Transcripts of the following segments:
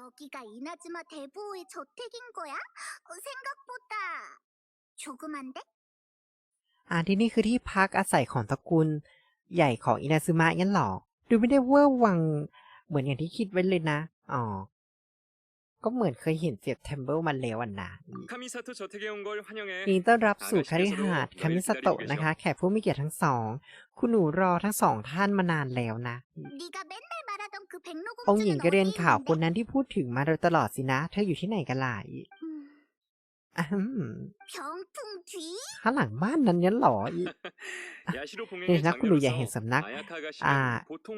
여기가 이나즈마 대부호의 저택인 거야? 어, 생각보다 조그만데? อ่าที่นี่คือที่พักอาศัยของตระกูลใหญ่ของอินาซึมะงั้นเหรอ ดูไม่ได้เวอร์วังเหมือนอย่างที่คิดไว้เลยนะ อ๋อ ก็เหมือนเคยเห็นเสียบเทมเบิลมาแล้วอ่ะนะ 카미사토 저택에 온 걸 환영해. ยินดีต้อนรับสู่คาริหาดคามิสโตะนะคะ แขกผู้มีเกียรติทั้งสอง คุณหนูรอทั้งสองท่านมานานแล้วนะ 네가 맨날 말하던 그 องหญิงก็เรียนข่าวคนนั้นที่พูดถึงมาโดยตลอดสินะ เธออยู่ที่ไหนกันล่ะข้างหลังบ้านนั้นยันหล่ออีในนักคุณหนูอย่าเห็นสำนัก อ่า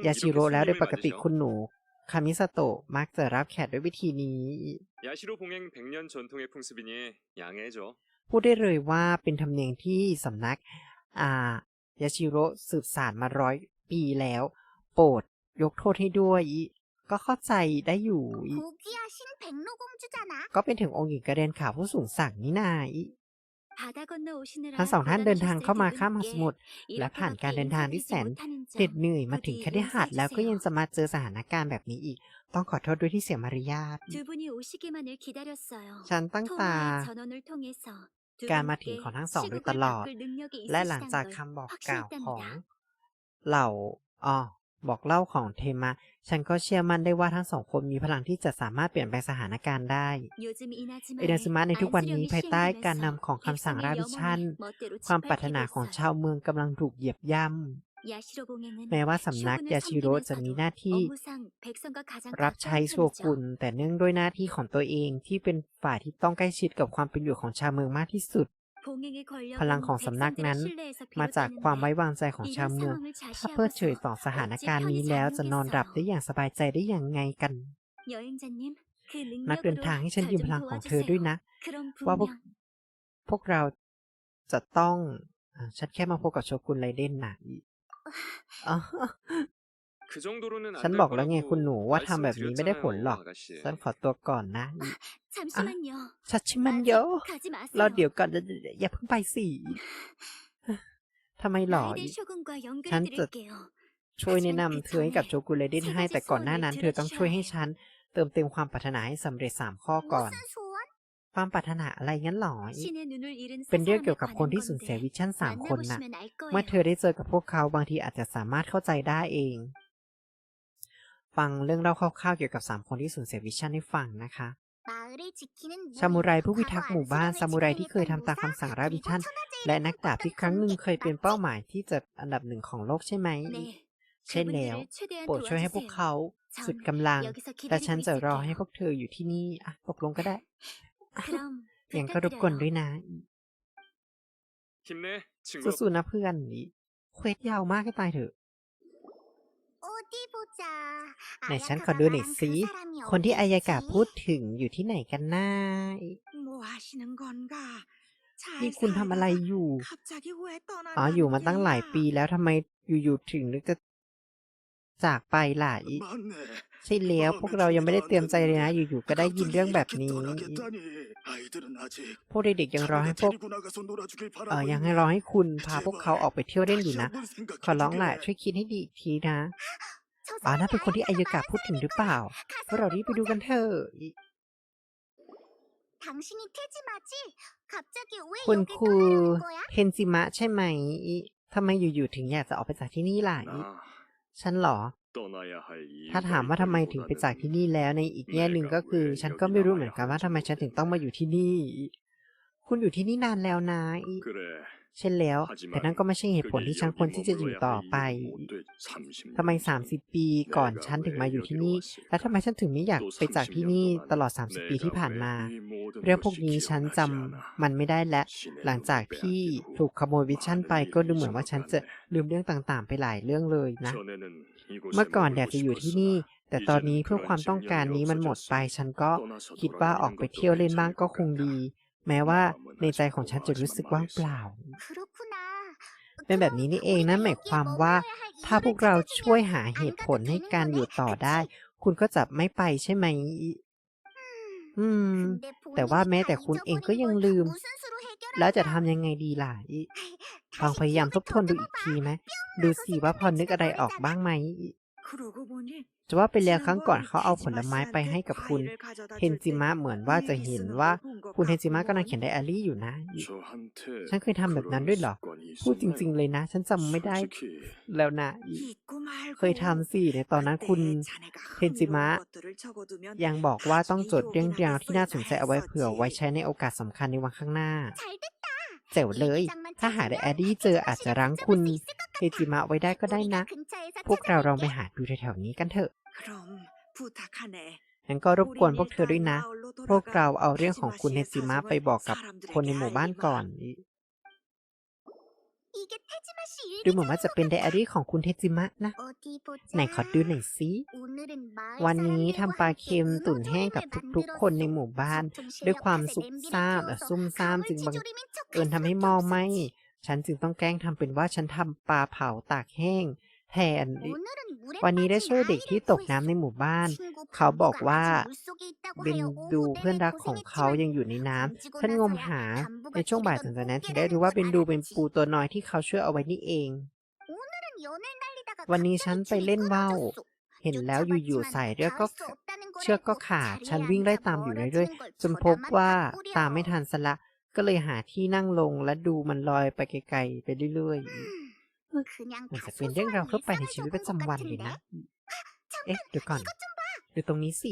ยาชิโร่แล้วโดยปกติคุณหนูคามิสโตะมักจะรับแขกด้วยวิธีนี้ พูดได้เลยว่าเป็นธรรมเนียมที่สำนัก อ่ายาชิโร่สืบสานมาร้อยปีแล้ว โปรด ยกโทษให้ด้วยก็เข้าใจได้อยู่ก็เป็นถึงองค์หญิงกระเด็นขาวผู้สูงสักนี่นายทั้งสองท่านเดินทางเข้ามาข้ามมหาสมุทรและผ่านการเดินทางที่แสนเหน็ดเหนื่อยมาถึงคาดิหาดแล้วก็ยังจะมาเจอสถานการณ์แบบนี้อีก ต้องขอโทษด้วยที่เสียมารยาทฉันตั้งตาการมาถึงของทั้งสองโดยตลอด และหลังจากคำบอกกล่าวของเหล่าอ๋อ บอกเล่าของเทมะ ฉันก็เชื่อมั่นได้ว่าทั้งสองคนมีพลังที่จะสามารถเปลี่ยนแปลงสถานการณ์ได้ เอเดนซึมะในทุกวันนี้ภายใต้การนำของคำสั่งราบิชัน ความปรารถนาของชาวเมืองกำลังถูกเหยียบย่ำแม้ว่าสำนักยาชิโร่จะมีหน้าที่ รับใช้โชกุนแต่เนื่องด้วยหน้าที่ของตัวเองที่เป็นฝ่ายที่ต้องใกล้ชิดกับความเป็นอยู่ของชาวเมืองมากที่สุด พลังของสำนักนั้น มาจากความไว้วางใจของชาวเมือง ถ้าเพิดเฉยต่อสถานการณ์นี้แล้วจะนอนหลับได้อย่างสบายใจได้อย่างไงกัน นักเดินทางให้ฉันยืมพลังของเธอด้วยนะ ว่าพวกพวกเราจะต้อง ฉันแค่มาพบกับโชกุนไรเด่นนะ ฉันบอกแล้วไงคุณหนูว่าทำแบบนี้ไม่ได้ผลหรอก ฉันขอตัวก่อนนะชัชิมันโยเรอเดี๋ยวก่อนอย่าเพิ่งไปสิทำไมหรอฉันจะช่วยแนะนำเธอให้กับโชกุเลดินให้ แต่ก่อนหน้านั้นเธอต้องช่วยให้ฉัน เติมเต็มความปรารถนาให้สำเร็จสามข้อก่อน ความปรารถนาอะไรงั้นหรอ เป็นเรื่องเกี่ยวกับคนที่สูญเสียวิชั่นสามคนนะ่ะ เมื่อเธอได้เจอกับพวกเขาบางทีอาจจะสามารถเข้าใจได้เอง ฟังเรื่องเล่าคร่าวๆเกี่ยวกับ 3 คนที่สูญเสียวิชั่นให้ฟังนะคะชามูไรผู้พิทักษ์หมู่บ้าน ซามูไรที่เคยทำตามคำสั่งราบิชั่น และนักดาบที่ครั้งหนึ่งเคยเป็นเป้าหมายที่จะอันดับหนึ่งของโลกใช่ไหม เช่นแล้ว โปรดช่วยให้พวกเขาสุดกำลัง แต่ฉันจะรอให้พวกเธออยู่ที่นี่อะตกลงก็ได้ อย่างก็รบกวนด้วยนะสู้ๆนะเพื่อนนี่เควสยาวมากให้ตายเถอะ ไหนฉันขอดูหน่อยสิ คนที่อายากาพูดถึงอยู่ที่ไหนกันน่านี่คุณทำอะไรอยู่ อ๋อ อยู่มาตั้งหลายปีแล้วทำไมอยู่ๆถึงนึกจะ จากไปหลายใช่แล้วพวกเรายังไม่ได้เตรียมใจเลยนะ อยู่ๆก็ได้ยินเรื่องแบบนี้ พวกเด็กๆยังรอให้พวกเออยังให้รอให้คุณพาพวกเขาออกไปเที่ยวเล่นอยู่นะ ขอร้องแหละช่วยคิดให้ดีอีกทีนะอ๋อน่าเป็นคนที่อายกาพูดถึงหรือเปล่าพวกเรารีบไปดูกันเถอะคุณครูเทนซิมะใช่ไหมทำไมอยู่ๆถึงอยากจะออกไปจากที่นี่ล่ะ ฉันหรอ ถ้าถามว่าทำไมถึงไปจากที่นี่แล้วในอีกแง่หนึ่งก็คือ ฉันก็ไม่รู้เหมือนกันว่าทำไมฉันถึงต้องมาอยู่ที่นี่ คุณอยู่ที่นี่นานแล้วนะอี เช่นแล้ว แต่นั่นก็ไม่ใช่เหตุผลที่ฉันควรที่จะอยู่ต่อไปทำไม 30 ปีก่อนฉันถึงมาอยู่ที่นี่ และทำไมฉันถึงไม่อยากไปจากที่นี่ตลอด 30 ปีที่ผ่านมา เรื่องพวกนี้ฉันจำมันไม่ได้และ หลังจากที่ถูกขโมยวิชั่นไปก็ดูเหมือนว่าฉันจะลืมเรื่องต่างๆ ไปหลายเรื่องเลยนะ เมื่อก่อนอยากจะอยู่ที่นี่แต่ตอนนี้เพื่อความต้องการนี้มันหมดไป ฉันก็คิดว่าออกไปเที่ยวเล่นบ้างก็คงดี แม้ว่าในใจของฉันจะรู้สึกว่างเปล่า เป็นแบบนี้นี่เองนะหมายความว่า ถ้าพวกเราช่วยหาเหตุผลให้การอยู่ต่อได้ คุณก็จะไม่ไปใช่ไหม อืม แต่ว่าแม้แต่คุณเองก็ยังลืม แล้วจะทำยังไงดีล่ะลองพยายามทบทวนดูอีกทีไหมดูสิว่าพอนึกอะไรออกบ้างไหม จะว่าไปแล้วครั้งก่อนเขาเอาผลไม้ไปให้กับคุณเฮนจิมะเหมือนว่าจะเห็นว่าคุณเฮนจิมะกำลังเขียนไดอารี่อยู่นะ ฉันเคยทำแบบนั้นด้วยเหรอ พูดจริง ๆ เลยนะ ฉันจำไม่ได้แล้วนะ เคยทำสิในตอนนั้นคุณเฮนจิมะยังบอกว่าต้องจดเรื่องราวที่น่าสนใจเอาไว้เผื่อไว้ใช้ในโอกาสสำคัญในวันข้างหน้า เจ๋วเลย ถ้าหาได้แอดดี้เจออาจจะรั้งคุณเฮจิมะไว้ได้ก็ได้นะ พวกเราลองไปหาดูแถวๆนี้กันเถอะงั้นก็รบกวนพวกเธอด้วยนะ พวกเราเอาเรื่องของคุณเฮจิมะไปบอกกับคนในหมู่บ้านก่อน ดูเหมือนว่าจะเป็นไดอารี่ของคุณเทจิมะนะ ไหนขอดูหน่อยสิวันนี้ทำปลาเค็มตุ๋นแห้งกับทุกๆ คนในหมู่บ้าน ด้วยความซุกซ่ามและซุ่มซ่ามจึงบังเอิญทำให้หม้อไหมฉันจึงต้องแกล้งทำเป็นว่าฉันทำปลาเผาตากแห้ง แทน วันนี้ได้ช่วยเด็กที่ตกน้ำในหมู่บ้าน เขาบอกว่าเบนดูเพื่อนรักของเขายังอยู่ในน้ำฉันงมหาในช่วงบ่ายหลังจากนั้นถึงได้รู้ว่าเบนดูเป็นปูตัวน้อยที่เขาช่วยเอาไว้นี่เอง วันนี้ฉันไปเล่นว่าวเห็นแล้วอยู่ๆสายเรือก็เชือกก็ขาด ฉันวิ่งไล่ตามอยู่เรื่อยๆจนพบว่าตามไม่ทันซะละ ก็เลยหาที่นั่งลงและดูมันลอยไปไกลๆไปเรื่อยๆ มันจะเป็นเรื่องราวทั่วไปในชีวิตประจำวันเลยนะ เอ๊ะเดี๋ยวก่อนดูตรงนี้สิ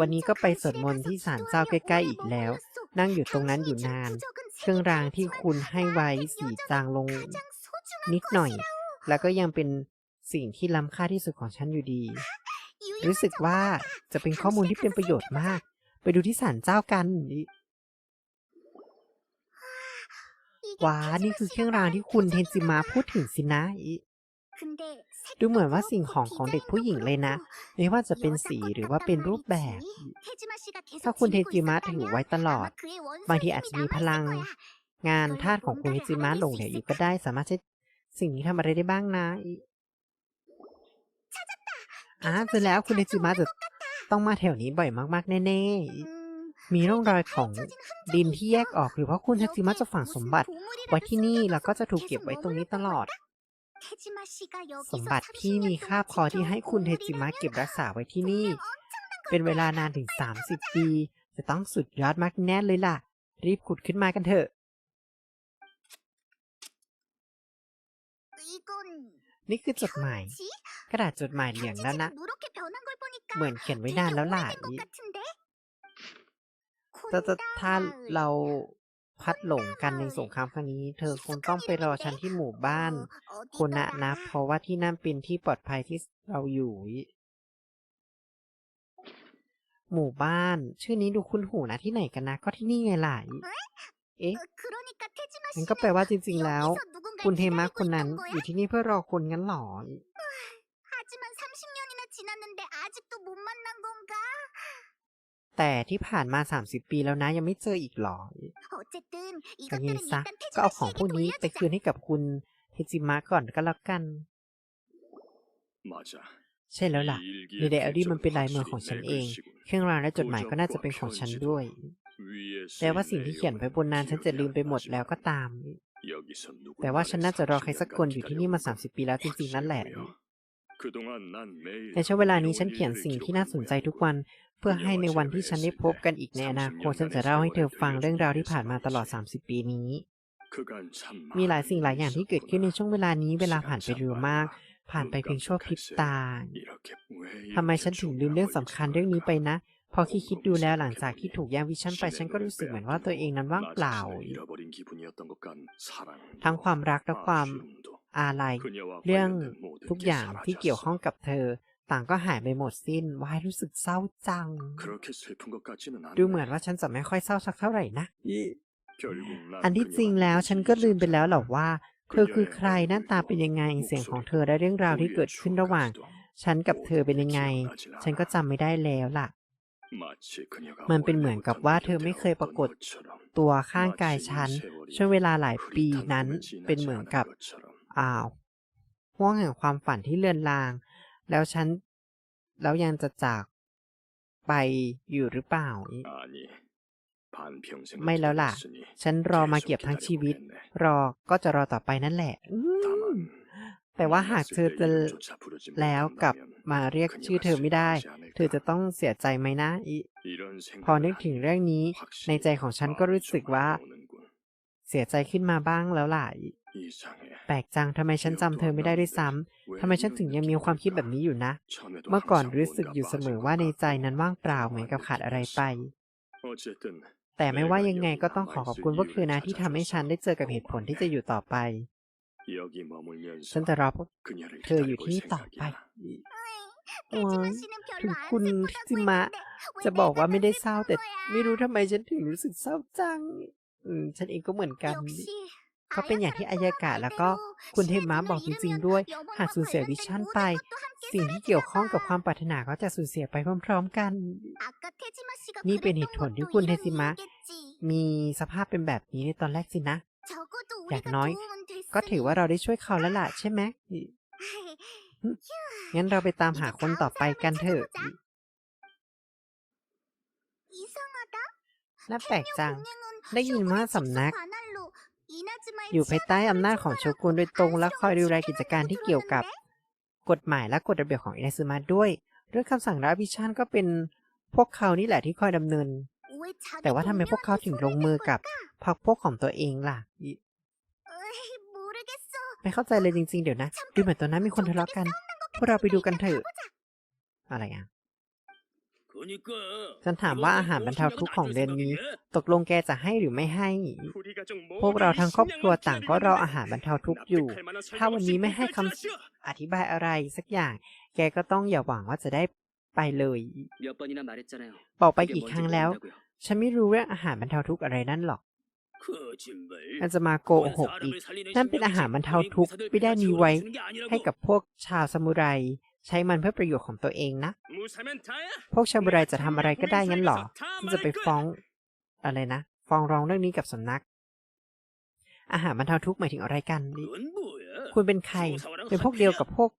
วันนี้ก็ไปสวดมนต์ที่ศาลเจ้าใกล้ๆอีกแล้ว นั่งอยู่ตรงนั้นอยู่นาน เครื่องรางที่คุณให้ไว้สีจางลงนิดหน่อย แล้วก็ยังเป็นสิ่งที่ล้ำค่าที่สุดของฉันอยู่ดี รู้สึกว่าจะเป็นข้อมูลที่เป็นประโยชน์มาก ไปดูที่ศาลเจ้ากันนี่ ว้า นี่คือเครื่องรางที่คุณเทนจิมะพูดถึงสินะ ดูเหมือนว่าสิ่งของของเด็กผู้หญิงเลยนะ ไม่ว่าจะเป็นสีหรือว่าเป็นรูปแบบ ถ้าคุณเทจิมะถือไว้ตลอด บางทีอาจจะมีพลัง งานธาตุของคุณเทนจิมะหลงเหลืออยู่ก็ได้ สามารถใช้สิ่งนี้ทำอะไรได้บ้างนะอิอ่าเจอแล้วคุณเทนจิมะจะต้องมาแถวนี้บ่อยมาก ๆ แน่ๆ มีร่องรอยของดินที่แยกออกหรือว่าคุณเทนจิมะจะฝังสมบัติ ไว้ที่นี่แล้วก็จะถูกเก็บไว้ตรงนี้ตลอด สมบัติที่มีค่าพอที่ให้คุณเทจิมะเก็บรักษาไว้ที่นี่ เป็นเวลานานถึง 30 ปี จะต้องสุดยอดมากแน่เลยล่ะ รีบขุดขึ้นมากันเถอะ นี่คือจดหมาย กระดาษจดหมายเหลืองแล้วนะ เหมือนเขียนไว้นานแล้วล่ะ อีแต่แต่ถ้าเราพัดหลงกันในสงครามครั้งนี้ เธอคงต้องไปรอฉันที่หมู่บ้านโคนะนะ เพราะว่าที่นั่นเป็นที่ปลอดภัยที่เราอยู่ หมู่บ้าน ชื่อนี้ดูคุ้นหูนะที่ไหนกันนะ ก็ที่นี่ไงล่ะเอ๊ะงั้นก็แปลว่าจริงๆแล้ว คุณเทมะคนนั้นอยู่ยู่ที่ที่นี่นี่เพื่อรอคุณงั้นหรอ แต่ที่ผ่านมา 30 ปีแล้วนะยังไม่เจออีกหรอก็ยังซะก็เอาของพวกนี้ไปคืนให้กับคุณเทจิมะก่อนก็แล้วกัน ใช่แล้วล่ะในไดอารี่มันเป็นลายมือของฉันเอง เครื่องรางและจดหมายก็น่าจะเป็นของฉันด้วย แต่ว่าสิ่งที่เขียนไว้บนนั้นฉันจะลืมไปหมดแล้วก็ตาม แต่ว่าฉันน่าจะรอใครสักคนอยู่ที่นี่มา 30 ปีแล้วจริงๆนั่นแหละในช่วงเวลานี้ฉันเขียนสิ่งที่น่าสนใจทุกวันเพื่อให้ในวันที่ฉันได้พบกันอีกในอนาคตฉันจะเล่าให้เธอฟังเรื่องราวที่ผ่านมาตลอด 30 ปีนี้ มีหลายสิ่งหลายอย่างที่เกิดขึ้นในช่วงเวลานี้เวลาผ่านไปเร็วมาก ผ่านไปเพียงชั่วพริบตาทำไมฉันถึงลืมเรื่องสำคัญเรื่องนี้ไปนะ พอคิดคิดดูแล้วหลังจากที่ถูกแย่งวิชั่นไปฉันก็รู้สึกเหมือนว่าตัวเองนั้นว่างเปล่า ทั้งความรักและความอาลัยเรื่องทุกอย่างที่เกี่ยวข้องกับเธอ ต่างก็หายไปหมดสิ้นวายรู้สึกเศร้าจัง ดูเหมือนว่าฉันจะไม่ค่อยเศร้าสักเท่าไหร่นะ อันที่จริงแล้วฉันก็ลืมไปแล้วหรอกว่า เธอคือใครหน้าตาเป็นยังไงเสียงของเธอและเรื่องราวที่เกิดขึ้นระหว่าง ฉันกับเธอเป็นยังไง ฉันก็จำไม่ได้แล้วล่ะ มันเป็นเหมือนกับว่าเธอไม่เคยปรากฏตัวข้างกายฉัน ช่วงเวลาหลายปีนั้นเป็นเหมือนกับอ้าวห่วงแห่งความฝันที่เลือนลาง แล้วฉัน แล้วยังจะจากไปอยู่หรือเปล่า ไม่แล้วล่ะ ฉันรอมาเก็เก็บทั้งชีวิต รอก็จะรอต่อไปนั่นแหละแต่ว่าหากเธอจะแล้วกลับมาเรียกชื่อเธอไม่ได้ เธอจะต้องเสียใจไหมนะอพอนึกถึงเรื่องนี้ ในใจของฉันก็รู้สึกว่า เสียใจขึ้นมาบ้างแล้วล่ะ แปลกจังทำไมฉันจำเธอไม่ได้ด้วยซ้ำทำไมฉันถึงยังมีความคิดแบบนี้อยู่นะ เมื่อก่อนรู้สึกอยู่เสมอว่าในใจนั้นว่างเปล่าเหมือนกับขาดอะไรไป แต่ไม่ว่ายังไงก็ต้องขอขอบคุณพวกคือนะที่ทำให้ฉันได้เจอกับเหตุผลที่จะอยู่ต่อไป ฉันจะรอพวกเธออยู่ที่นี่ต่อไปถึงคุณจิมะ จะบอกว่าไม่ได้เศร้าแต่ไม่รู้ทำไมฉันถึงรู้สึกเศร้าจัง ฉันเองก็เหมือนกัน ก็เป็นอย่างที่อายากะแล้วก็คุณเทมะบอกจริงๆด้วย หากสูญเสียวิชั่นไป สิ่งที่เกี่ยวข้องกับความปรารถนาก็จะสูญเสียไปพร้อมๆกัน นี่เป็นเหตุผลที่คุณเทจิมะ มีสภาพเป็นแบบนี้ในตอนแรกสินะ อย่างน้อย ก็ถือว่าเราได้ช่วยเขาแล้วล่ะใช่ไหมงั้นเราไปตามหาคนต่อไปกันเถอะน่าแปลกจัง ได้ยินว่าสำนัก อยู่ภายใต้อำนาจของโชกุนโดยตรงและคอยดูแลกิจการที่เกี่ยวกับ กฎหมายและกฎระเบียบของอินาซึมะด้วย เรื่องคำสั่งรับวิชันก็เป็นพวกเขานี่แหละที่คอยดำเนิน แต่ว่าทำไมพวกเขาถึงลงมือกับพรรคพวกของตัวเองล่ะ ไม่เข้าใจเลยจริง ๆ เดี๋ยวนะ ดูเหมือนตอนนั้นมีคนทะเลาะกัน พวกเราไปดูกันเถอะ อะไรอะ ฉันถามว่าอาหารบรรเทาทุกข์ของเดือนนี้ ตกลงแกจะให้หรือไม่ให้ พวกเราทั้งครอบครัวต่างก็รออาหารบรรเทาทุกข์อยู่ ถ้าวันนี้ไม่ให้คำอธิบายอะไรสักอย่าง แกก็ต้องอย่าหวังว่าจะได้ไปเลยบอกไปกี่ครั้งแล้ว ฉันไม่รู้เรื่องอาหารบรรเทาทุกข์อะไรนั่นหรอกอาจจะมาโกหกอีก นั่นั่นนเป็เป็นนอาอาหาหารรบบรรรรเทาเทาทุทุกกข์ข์ไม่ไม่ได้ได้มีมีไว้ไว้ ให้ให้กักับบพวกชาวซามูไร ใช้มันเพื่อประโยชน์ของตัวเองนะ พวกชามูไรจะทำอะไรก็ได้งั้นหรอที่จะไปฟ้อง อะไรนะ ฟ้องร้องเรื่องนี้กับสำนัก อาหารบรรเทาทุกข์หมายถึงอะไรกันนี่คุณเป็นใคร เป็นพวกเดียวกับพวก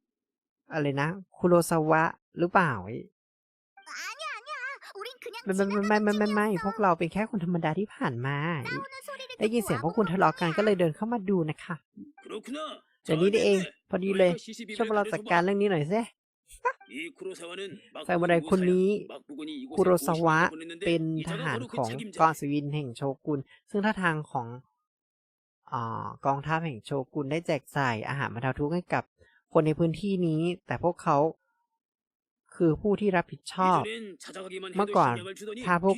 อะไรนะ คุโรซาวะหรือเปล่าไม่ไม่ไม่ไม่ไม่ไม่พวกเราเป็นแค่คนธรรมดาที่ผ่านมา ได้ยินเสียงพวกคุณทะเลาะกันก็เลยเดินเข้ามาดูนะคะ เดี๋ยวนี้นี่เอง พอดีเลย ช่วยมาเราจัดการเรื่องนี้หน่อยสิซามูไรคนนี้คุโรซาวะเป็นทหารของกองสวินแห่งโชกุน ซึ่งท่าทางของอ่ากองทัพแห่งโชกุนได้แจกจ่ายอาหารบรรเทาทุกข์ให้กับคนในพื้นที่นี้ แต่พวกเขาคือผู้ที่รับผิดชอบ เมื่อก่อนถ้าพวก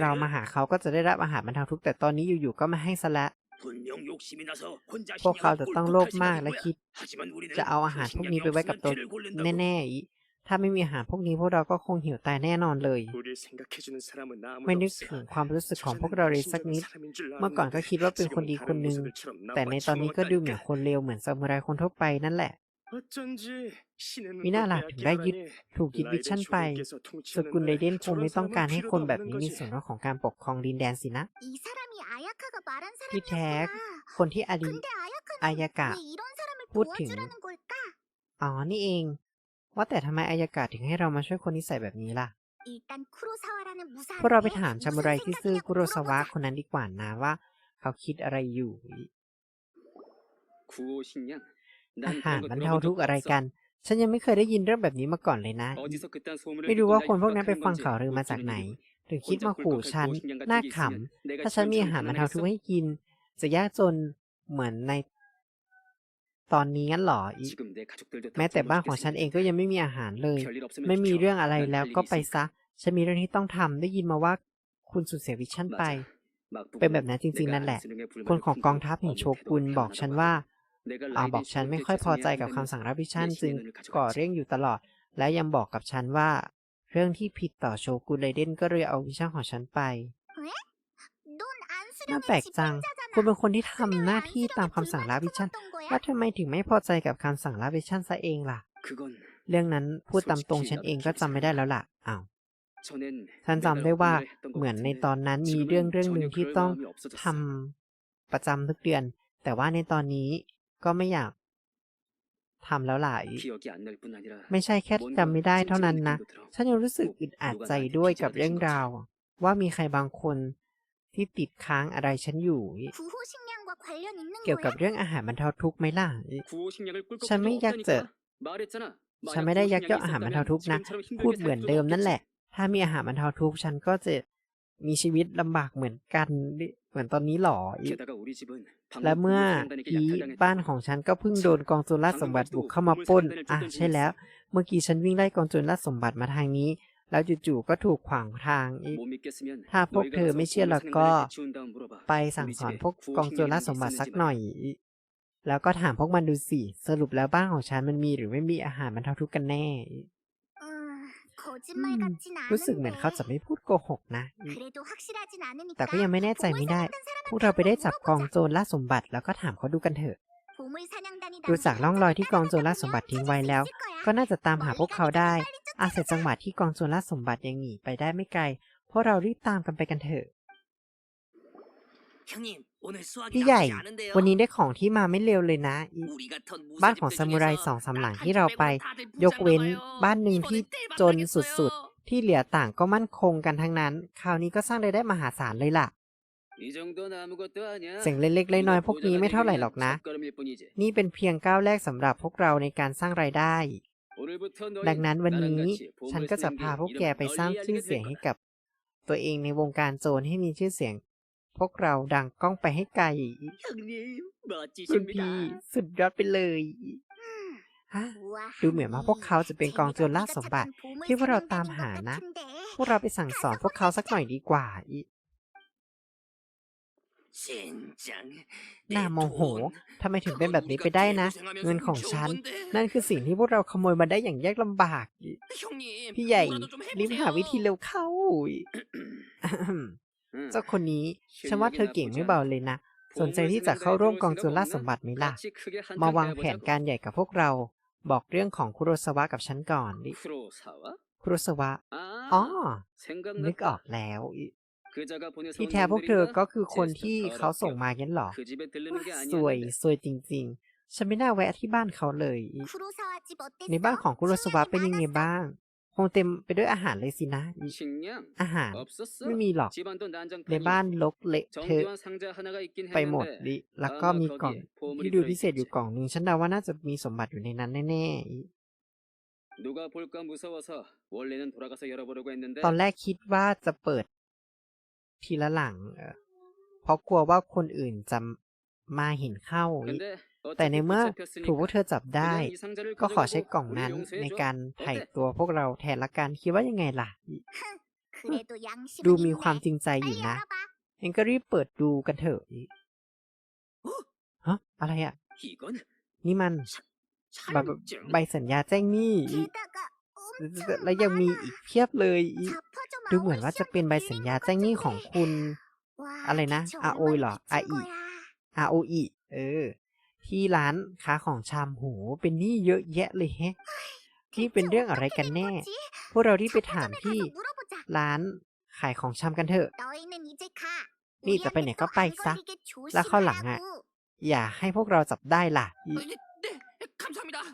เราเรามามาหาหาเขาก็จะได้รับอาหารบรรเทาทุกข์แต่ตอนนี้อยู่ๆก็มาให้ซะแล้ว พวกเขาจะต้องโลภมากและคิด จะจะเอาเอาอาอาหาหารรพพววกกนี้นี้ไปไปไว้ไว้กักับบตัตัววแน่ๆอีถ้าไม่มีอาหารพวกนี้พวกเราก็คงหิวตายแน่นอนเลย ไม่ไม่นึนึกกถึถึงงความมคาวรู้รู้สึสึกกขขอองงพพววกกเราเราเลเลยยสัสักกนินิดดเมื่อก่อนก็คิดว่าเป็นคนดีคนหนึ่งแต่แต่ในในตตออนนนี้นี้ก็ก็ดูดูเหเหมืมืออนนคคนนเลเลววเหเหมืมืออนนซาซามูมูไรไรคคนนทั่ทั่ววไปไปนั่นแหละ มิมิน่าน่าล่ะล่ะถึถึงงได้ได้ยึยึดดถูถูกกยึยึดดวิวิชั่ชั่นนไปไปสสกุกุลลไดไดเด่เด่นนคคงงไม่ไม่ต้ต้อองงกาการรให้ให้คคนนแบแบบบนี้นี้มีมีส่ส่ววนนร่ร่ววมมขขอองงกาการรปปกกคครรอองงดิดินนแดแดนนสิสินะนะที่ที่แท้แท้คคนนที่ที่ออดีดีตตพูพูดดถึถึงงอ๋อ นี่เอง ว่าแต่ทำไมอายากาศถึงให้เรามาช่วยคนนิสัยแบบนี้ล่ะพพววกกเราเราไปไปถาถามมชาชามูมูไรไรที่ที่ซื่ซื่ออคุคุโรโรซาซาวะวะคนนั้นดีกว่านะว่า เขาคิดอะไรอยู่อาอา หาหารรบบรรรรเทาเทาทุทุกกข์ข์อะอะไรไรกักันนฉันยังไม่เคยได้ยินเรื่องแบบนี้มาก่อนเลยนะ ไม่ไม่รู้รู้ว่าว่าคคนนพพววกกนั้นั้นนไปไปฟัฟังงข่าข่าววหหรืรืออมามาจาจากกไหไหนนถึงคิคิดดมามาขู่ขู่ฉัฉันนน่าน่าขขำ ถ้าฉันมีอาหารบรรเทาทุกข์ให้กิน จะยากจนเหมือนใน ตอนนี้งั้นเหรออีแม้แม้แต่แต่บ้าบ้านนขขอองงฉัฉันนเอเองงก็ก็ยัยังงไม่ไม่มีมีอาอาหาหารรเลย ไม่ไม่มีมีเรื่เรื่อองงอะอะไรไรแล้แล้ววก็ก็ไปไปซะซะ ฉันมีเรื่องที่ต้องทำได้ยินมาว่าคุณสูญเสียวิชั่นไป เป็เป็นนแบแบบบนั้นั้นนจจริริงงๆๆนั่นั่นนแหแหละละคคนนขขอองงกกอองงทัทัพพแห่แห่งงโชโชกุกุนนบบออกกฉัฉันนว่าว่า อ่าอ่าบบออกกฉัฉันนไม่ไม่ค่ค่ออยยพพออใจใจกักับบคำคำสั่สั่งงรัรับบวิวิชั่ชั่นนจึจึงงก่ก่ออเรื่เรื่องงอออยู่ยู่ตตลลออดดและยังบอกกับฉันว่า เรื่องที่ผิดต่อโชกุนไรเดนก็เลยเอาวิชั่นของฉันไปน่าน่าแปแปลลกกจัจังงคุคุณณเป็เป็นนคคนนที่ที่ทำทำหหน้าน้าที่ที่ตาตามมคำคำสั่สั่งงลาลาวิวิชั่ชั่นนว่าว่าทำไมถึงไม่พอใจกับคำสั่งลาวิชั่นซะเองล่ะ เรื่องนั้นพูดตามตรงฉันเองก็จำไม่ได้แล้วล่ะอ้าวฉัฉันนจำจำได้ได้ว่าว่าเหเหมืมืออนนในในตตออนนนั้นั้นนมีมีเรื่เรื่อองงเรื่เรื่อองงหหนึ่นึ่งงที่ที่ต้ต้อองงทำประจำทุกเดือน แต่ว่าในตอนนี้ ก็ไม่อยากทำแล้วหลาย ไม่ใช่แค่จำไม่ได้เท่านั้นนะ ฉันยังรู้สึกอึดอัดใจด้วยกับเรื่องราว ว่ามีใครบางคนที่ติดค้างอะไรฉันอยู่ เกี่ยวกับเรื่องอาหารบรรเทาทุกข์ไหมล่ะ ฉันไม่อยากเจอฉันไม่ได้ยักยอกอาหารบรรเทาทุกข์นะ พูดเหมือนเดิมนั่นแหละ ถ้ามีอาหารบรรเทาทุกข์ฉันก็จะมีชีวิตลำบากเหมือนกัน เหมือนตอนนี้หรออี และเมื่อกี้บ้านของฉันก็เพิ่งโดนกองโจรราชสมบัติบุกเข้ามาป้น อะใช่แล้ว เมื่อกี้ฉันวิ่งไล่กองโจรราชสมบัติมาทางนี้ แล้วจู่ๆก็ถูกขวางทางอีก ถ้าพวกเธอไม่เชื่อแล้วก็ ไปสั่งสอนพวกกองโจโจรรราราชชสมบัติสักหน่อยยแล้วก็ถามพวกมันดูสิ สรุปแล้วบ้านของฉันมันมีหรือไม่มีอาหารบรรเทาทุกข์กันแน่ รู้สึกเหมือนเขาจะไม่พูดโกหกนะ แต่ก็ยังไม่แน่ใจไม่ได้ พวกเราไปได้จับกองโจรล่าสมบัติแล้วก็ถามเขาดูกันเถอะ ดูจากร่องรอยที่กองโจรล่าสมบัติทิ้งไว้แล้ว ก็น่าจะตามหาพวกเขาได้ อาศัยจังหวะที่กองโจรล่าสมบัติยังหนีไปได้ไม่ไกล พวกเรารีบตามกันไปกันเถอะ พี่พี่ใหใหญ่ญ่ วัวันนนี้นี้ได้ของที่มาไม่เร็วเลยนะอีบ้านของซามูไรสองสามหลังที่เราไป ยกเว้นบ้านหนึ่งที่จนสุดๆ ที่เหลือต่างก็มั่นคงกันทั้งนั้น คราวนี้ก็สร้างรายได้มหาศาลเลยล่ะๆเสียงเล็กๆน้อยๆพวกนี้ไม่เท่าไหร่หรอกนะ นี่เป็นเพียงก้าวแรกสำหรับพวกเราในการสร้างรายได้ ดัดังงนั้นั้นนวัวันนนี้นี้ฉัฉันนก็ก็จะจะพาพาพพววกกแกแกไปไปสสร้าร้างงชื่ชื่ออเสีเสียยงงให้ให้กักับบตัวเองในวงการโจรให้มีชื่อเสียง พวกเราดังก้องไปให้ไกลรุ่นพี่สุดยอดไปเลยฮะ ดูเหมือนว่าพวกเขาจะเป็นกองโจรล่าสมบัติ ที่พวกเราตามหานะ พวกเราไปสั่งสอนพวกเขาสักหน่อยดีกว่าอีน่าน่าโมโมโหโหทำไมถึงเป็นแบบนี้ไปได้นะ เงินของฉัน นั่นั่นนคือสิ่งที่พวกเราขโมยมาได้อย่างยากลำบากอีพี่พี่ใหใหญ่ญ่รีรีบบหาหาวิวิธีธีเร็วเร็วเข้าอี เจ้าเจ้าคคนนนี้นี้ฉัฉันนว่าว่าเธเธออเก่เก่งงไม่ไม่เบาเบาเลเลยยนะนะสสนนใจใจที่ที่จะจะเข้าเข้าร่ร่ววมมกกอองงโจโจรรล่าล่าสสมมบับัติติไหมไหมล่ะล่ะมาาวมางงแผแผนนกาการรใหญ่กับพวกเรา บอกเรื่องของคุโรสวะกับฉันก่อนดิ คุโรสวะ อ๋อ๋ออนึนึกกออออกกแล้วอีที่ที่แท้แท้พพววกกเธเธออก็ก็คืคืออคคนนที่ที่เขาเขาส่ส่งงมามางั้งั้นนหหรรออสสววยยสสววยยจจริงริง ๆ ฉันไม่น่าแวะที่บ้านเขาเลยอีในบ้านของคุโรสวะเป็นยังไงบ้าง คงเต็มไปด้วยอาหารเลยสินะอีๆอาหารไม่ไม่มีมีหหรรออกกในในบ้าบ้านนลลกกเละเทเทอะไปไปหหมมดดดิดิ แล้แล้ววก็ก็มีมีกกล่ล่อองงที่ที่ดูดูพิพิเศเศษษออยู่ยู่กกล่ล่อองงหหนึ่นึ่งงฉัฉันนเดาเดาว่าว่าน่าน่าจะจะมีสมบัติอยู่ในนั้นแน่ๆอีตตออนนแรแรกกคิดว่าจะเปิด ทีละหลังเออเพราะกลัวว่าคนอื่นจะมาเห็นเข้าอี แต่ในเมื่อถูกพวกเธอจับได้ ก็ขอใช้กล่องนั้นในการไถ่ตัวพวกเราแทนละกันคิดว่ายังไงล่ะ ดูมีความจริงใจอยู่นะเอ็งก็รีบเปิดดูกันเถอะฮะอะไรอะ นี่มันใบสัญญาแจ้งหนี้และยังมีอีกเพียบเลย ดูเหมือนว่าจะเป็นใบสัญญาแจ้งหนี้ของคุณ อะไรนะอาโอเหรออาอีอาโออีเออ ที่ร้านค้าของชำโหเป็นหนี้เยอะแยะเลยแฮะนี่เป็นเรื่องอะไรกันแน่ พวกเราที่ไปถามที่ร้านขายของชามกันเถอะ นี่จะไปไหนก็ไปซะ แล้วข้าหลังอะ อย่าให้พวกเราจับได้ล่ะ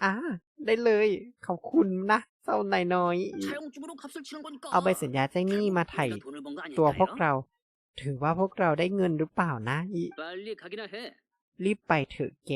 อ่าได้เลย ขอบคุณนะเจ้านายน้อย เอาใบสัญญาแจ้งหนี้มาไถ่ตัวพวกเรา ถือว่าพวกเราได้เงินหรือเปล่านะ รีบไปเถอะแก